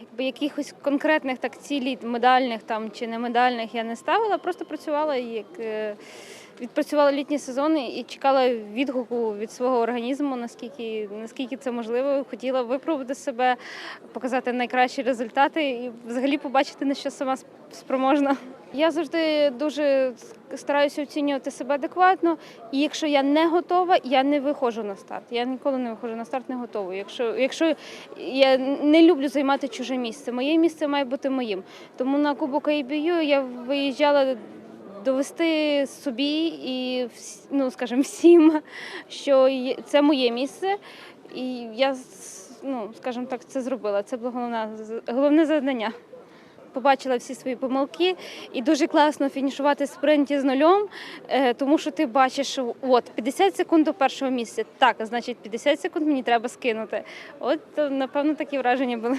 якби якихось конкретних так цілей, медальних там чи не медальних я не ставила, просто працювала як е, відпрацювала літні сезони і чекала відгуку від свого організму, наскільки наскільки це можливо. Хотіла випробувати себе, показати найкращі результати і взагалі побачити на що сама сп- спроможна. Я завжди дуже стараюся оцінювати себе адекватно. І якщо я не готова, я не виходжу на старт. Я ніколи не виходжу на старт не готовою. Якщо, якщо я не люблю займати чуже місце, моє місце має бути моїм. Тому на Кубок IBU я виїжджала довести собі і ну, скажімо, всім, що це моє місце. І я ну, скажімо так, це зробила. Це було головне, головне завдання побачила всі свої помилки, і дуже класно фінішувати спринті з нульом, е, тому що ти бачиш, що от 50 секунд до першого місця. Так, значить 50 секунд мені треба скинути. От напевно такі враження були.